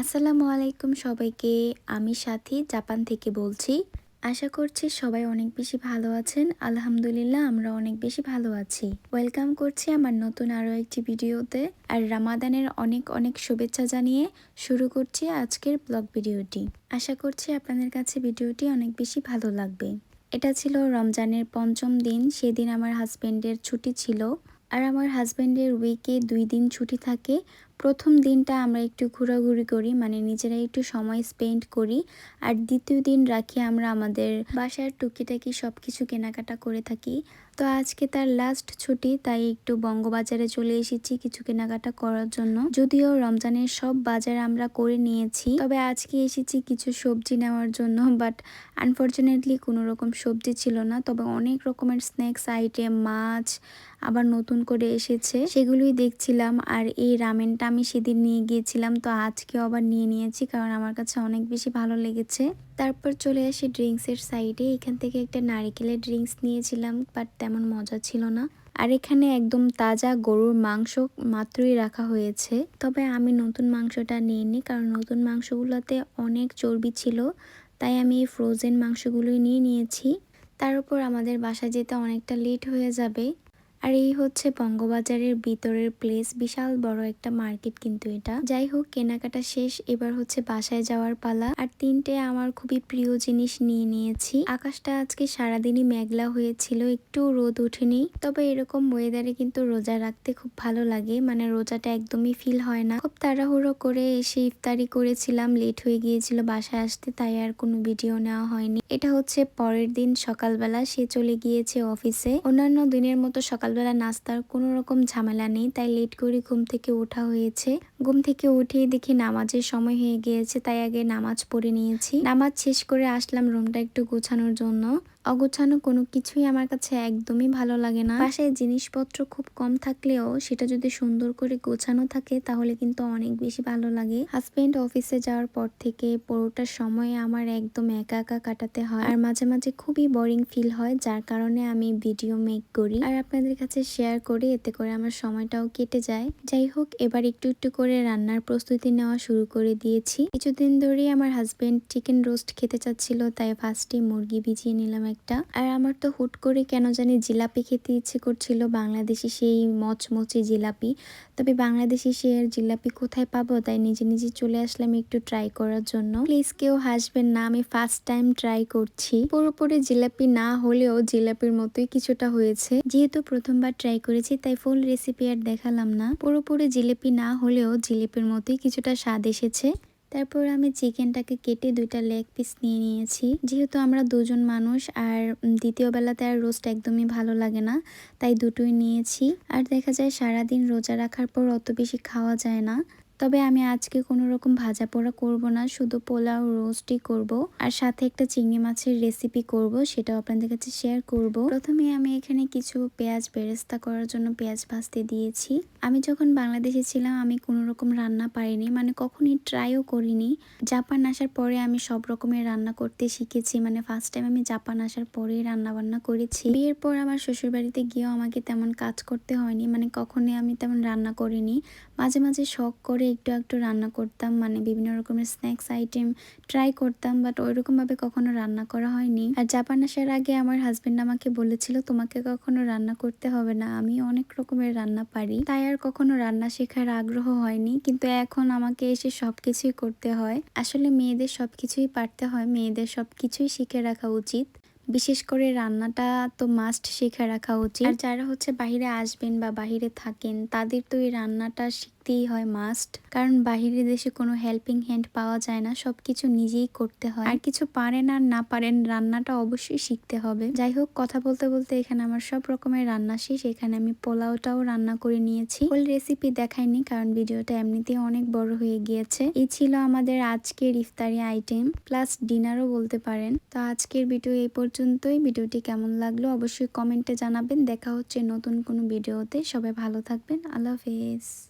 আসসালামু আলাইকুম সবাইকে, আমি সাথী, জাপান থেকে বলছি। আশা করছি সবাই অনেক বেশি ভালো আছেন। আলহামদুলিল্লাহ, আমরা অনেক বেশি ভালো আছি। ওয়েলকাম করছি আমার নতুন আরও একটি ভিডিওতে। আর রামাদানের অনেক অনেক শুভেচ্ছা জানিয়ে শুরু করছি আজকের ব্লগ ভিডিওটি। আশা করছি আপনাদের কাছে ভিডিওটি অনেক বেশি ভালো লাগবে। এটা ছিল রমজানের পঞ্চম দিন, সেদিন আমার হাজব্যান্ডের ছুটি ছিল। আর আমার হাজব্যান্ডের উইকে দুই দিন ছুটি থাকে। প্রথম দিনটা আমরা একটু ঘোরাঘুরি করি মানে নিজেরা একটু সময় স্পেন্ড করি। আর দ্বিতীয় দিন রাখি আমরা আমাদের বাসার টুকিটাকি সব কিছু কেনাকাটা করে থাকি। তো আজকে তার লাস্ট ছুটি, তাই একটু বঙ্গবাজারে চলে এসেছি কিছু কেনাকাটা করার জন্য। যদিও রমজানের সব বাজার আমরা করে নিয়েছি, তবে আজকে এসেছি কিছু সবজি নেওয়ার জন্য বাট আনফর্চুনেটলি কোনো রকম সবজি ছিল না। তবে অনেক রকমের স্ন্যাক্স আইটেম মাছ আবার নতুন করে এসেছে, সেগুলোই দেখছিলাম। আর এই রামেনটা আমি সেদিন নিয়ে গিয়েছিলাম, তো আজকেও আবার নিয়ে নিয়েছি কারণ আমার কাছে অনেক বেশি ভালো লেগেছে। তারপর চলে আসি ড্রিঙ্কসের সাইডে, এখান থেকে একটা নারিকেলের ড্রিঙ্কস নিয়েছিলাম, বাট তেমন মজা ছিল না। আর এখানে একদম তাজা গরুর মাংস মাত্রই রাখা হয়েছে। তবে আমি নতুন মাংসটা নিইনি কারণ নতুন মাংসগুলোতে অনেক চর্বি ছিল, তাই আমি এই ফ্রোজেন মাংসগুলোই নিয়ে নিয়েছি। তার উপর আমাদের বাসায় যেতে অনেকটা লেট হয়ে যাবে। আর এই হচ্ছে বঙ্গবাজারের ভিতরের প্লেস বিশাল বড় একটা মার্কেট কিন্তু এটা। যাই হোক কেনাকাটা শেষ, এবার হচ্ছে বাসায় যাওয়ার পালা। আর তিনটে আমার খুবই প্রিয় জিনিস নিয়ে নিয়েছি। আকাশটা আজকে সারাদিনই মেঘলা হয়েছিল, একটু রোদ ওঠেনি। তবে এরকম ওয়েদারে কিন্তু রোজা রাখতে খুব ভালো লাগে। মানে রোজাটা একদমই ফিল হয় না। খুব তাড়াহুড়ো করে এসে ইফতারি করেছিলাম লেট হয়ে গিয়েছিল বাসায় আসতে, তাই আর কোনো ভিডিও নেওয়া হয়নি। এটা হচ্ছে পরের দিন সকালবেলা, সে চলে গিয়েছে অফিসে অন্যান্য দিনের মতো সকাল সকালবেলা নাস্তার কোনো রকম ঝামেলা নেই তাই লেট করে ঘুম থেকে ওঠা হয়েছে। ঘুম থেকে উঠেই দেখি নামাজের সময় হয়ে গিয়েছে, তাই আগে নামাজ পড়ে নিয়েছি। নামাজ শেষ করে আসলাম রুমটা একটু গোছানোর জন্য। অগোছানো কোনো কিছুই আমার কাছে একদমই ভালো লাগে না। বাসায় জিনিসপত্র খুব কম থাকলেও সেটা যদি সুন্দর করে গোছানো থাকে, তাহলে কিন্তু অনেক বেশি ভালো লাগে। হাজবেন্ড অফিসে যাওয়ার পর থেকে পুরোটার সময় আমার একদম একা একা কাটাতে হয়। আর মাঝে মাঝে খুবই বোরিং ফিল হয়, যার কারণে আমি ভিডিও মেক করি। আর আপনাদের কাছে শেয়ার করি, এতে করে আমার সময়টাও কেটে যায়। যাই হোক, এবার একটু একটু করে রান্নার প্রস্তুতি নেওয়া শুরু করে দিয়েছি। কিছুদিন ধরেই আমার হাজবেন্ড চিকেন রোস্ট খেতে চাচ্ছিল, তাই ফার্স্টে মুরগি ভিজিয়ে নিলাম একটা। আর আমার তো হুট করে কেন জানি জিলাপি খেতে ইচ্ছে করছিল, বাংলাদেশি সেই মচমচে জিলাপি। তবে বাংলাদেশি শেয়ার জিলাপি কোথায় পাবো তাই নিজে নিজে চলে আসলাম একটু ট্রাই করার জন্য। প্লিজ কেউ হাসবেন না, আমি ফার্স্ট টাইম ট্রাই করছি। পুরোপুরি জিলাপি না হলেও জিলাপির মতোই কিছুটা হয়েছে। যেহেতু প্রথমবার ট্রাই করেছি, তাই ফুল রেসিপি আর দেখালাম না। পুরোপুরি জিলিপি না হলেও জিলিপির মতোই কিছুটা স্বাদ এসেছে। তারপর আমি চিকেনটাকে কেটে দুইটা লেগ পিস নিয়ে নিয়েছি। যেহেতু আমরা দুজন মানুষ আর দ্বিতীয় বেলাতে আর রোস্ট একদমই ভালো লাগে না, তাই দুটোই নিয়েছি। আর দেখা যায় সারাদিন রোজা রাখার পর অত বেশি খাওয়া যায় না। তবে আমি আজকে কোনো রকম ভাজা পোড়া করব না, শুধু পোলাও রোস্টই করব আর সাথে একটা চিংড়ি মাছের রেসিপি করব, সেটাও আপনাদের কাছে শেয়ার করব। প্রথমে আমি এখানে কিছু পেঁয়াজ বেরেস্তা করার জন্য পেঁয়াজ ভাজতে দিয়েছি। আমি যখন বাংলাদেশে ছিলাম, আমি কোনো রকম রান্না পারিনি মানে কখনই ট্রাইও করিনি। জাপান আসার পরে আমি সব রকমের রান্না করতে শিখেছি মানে ফার্স্ট টাইম আমি জাপান আসার পরেই রান্না বান্না করেছি। বিয়ের পর আমার শ্বশুর বাড়িতে গিয়েও আমাকে তেমন কাজ করতে হয়নি মানে কখনই আমি তেমন রান্না করিনি। মাঝে মাঝে শখ করে একটু একটু রান্না করতাম। মানে বিভিন্ন রকমের স্ন্যাক্স আইটেম ট্রাই করতাম বাট ওইরকমভাবে কখনো রান্না করা হয়নি। আর জাপান আসার আগে আমার হাজব্যান্ড আমাকে বলেছিল, তোমাকে কখনো রান্না করতে হবে না, আমি অনেক রকমের রান্না পারি। তাই আর কখনো রান্না শেখার আগ্রহ হয়নি, কিন্তু এখন আমাকে এসে সবকিছুই করতে হয়। আসলে মেয়েদের সবকিছুই পারতে হয়, মেয়েদের সবকিছুই শিখে রাখা উচিত। বিশেষ করে রান্নাটা তো মাস্ট শিখে রাখা উচিত। আর যারা হচ্ছে বাহিরে আসবেন বা বাহিরে থাকেন, তাদের তো এই রান্নাটা শিখতেই হয় মাস্ট কারণ বাহিরের দেশে কোনো হেল্পিং হ্যান্ড পাওয়া যায় না, সবকিছু নিজেই করতে হয়। আর কিছু পারেন আর না পারেন, রান্নাটা অবশ্যই শিখতে হবে। যাই হোক, কথা বলতে বলতে এখানে আমার সব রকমের রান্না শেষ। এখানে আমি পোলাওটাও রান্না করে নিয়েছি। ফুল রেসিপি দেখাইনি, কারণ ভিডিওটা এমনিতেই অনেক বড় হয়ে গিয়েছে। এই ছিল আমাদের আজকের ইফতারি আইটেম প্লাস ডিনারও বলতে পারেন। তো আজকের ভিডিও এই পর্যন্তই। ভিডিওটি কেমন লাগল অবশ্যই কমেন্টে জানাবেন। দেখা হচ্ছে নতুন কোনো ভিডিওতে সবাই ভালো থাকবেন। আল্লাহ হাফেজ।